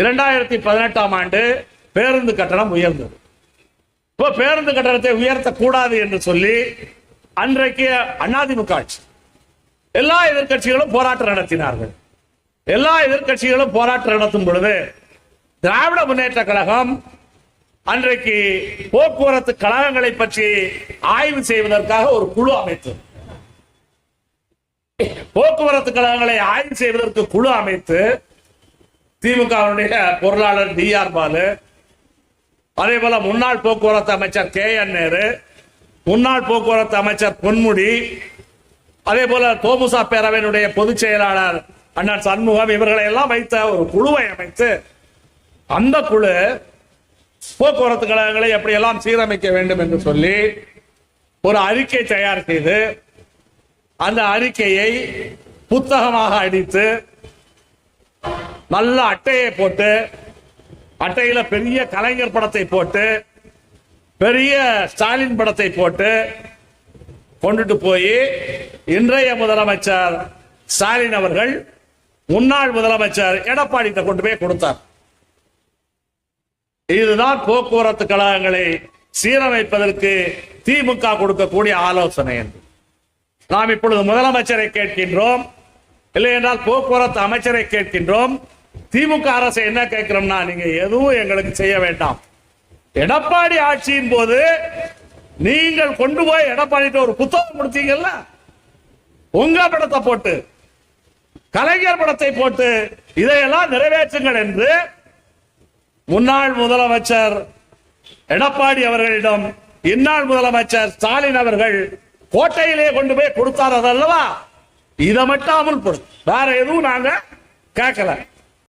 இரண்டாயிரத்தி பதினெட்டாம் ஆண்டு பேருந்து கட்டணம் உயர்ந்தது. இப்போ பேருந்து கட்டணத்தை உயர்த்தக்கூடாது என்று சொல்லி அன்றைக்கு அதிமுக ஆட்சி. எல்லா எதிர்க்கட்சிகளும் போராட்டம் நடத்தினார்கள். எல்லா எதிர்க்கட்சிகளும் போராட்டம் நடத்தும் பொழுது திராவிட முன்னேற்ற கழகம் அன்றைக்கு போக்குவரத்து கழகங்களை பற்றி ஆய்வு செய்வதற்காக ஒரு குழு அமைத்தது. போக்குவரத்து கழகங்களை ஆய்வு செய்வதற்கு குழு அமைத்து திமுகவுடைய பொருளாளர் டி ஆர் பாலு அதே போல முன்னாள் போக்குவரத்து அமைச்சர் கே என் நேரு முன்னாள் போக்குவரத்து அமைச்சர் பொன்முடி அதே போல தோமுசா பேரவையினுடைய பொதுச் செயலாளர் அண்ணன் சண்முகம் இவர்களை எல்லாம் வைத்த ஒரு குழுவை அமைத்து அந்த குழு போக்குவரத்து கழகங்களை எப்படியெல்லாம் சீரமைக்க வேண்டும் என்று சொல்லி ஒரு அறிக்கை தயார் செய்து அந்த அறிக்கையை புத்தகமாக அடித்து நல்ல அட்டையை போட்டு அட்டையில பெரிய கலைஞர் படத்தை போட்டு பெரிய ஸ்டாலின் படத்தை போட்டு கொண்டுட்டு போய் இன்றைய முதலமைச்சர் ஸ்டாலின் அவர்கள் முன்னாள் முதலமைச்சர் எடப்பாடி கொண்டு போய் கொடுத்தார். இதுதான் போக்குவரத்து கழகங்களை சீரமைப்பதற்கு திமுக கொடுக்கக்கூடிய ஆலோசனை என்று. நாம் இப்பொழுது முதலமைச்சரை கேட்கின்றோம். இல்லை என்றால் போக்குவரத்து அமைச்சரை கேட்கின்றோம். திமுக அரசு என்ன கேட்கிறோம்னா நீங்க எதுவும் எங்களுக்கு செய்ய வேண்டாம். எடப்பாடி ஆட்சியின் போது நீங்கள் கொண்டு போய் எடப்பாடி ஒரு புத்தகம் கொடுத்தீங்கல்ல? உங்க படத்தை போட்டு கலைஞர் படத்தை போட்டு இதையெல்லாம் நிறைவேற்றுங்கள் என்று முன்னாள் முதலமைச்சர் எடப்பாடி அவர்களிடம் இந்நாள் முதலமைச்சர் ஸ்டாலின் அவர்கள் கோட்டையிலே கொண்டு போய் கொடுத்தார் அதல்லவா? இதை மட்டும் அமல்படுத்தும் வேற எதுவும் நாங்க கேட்கல.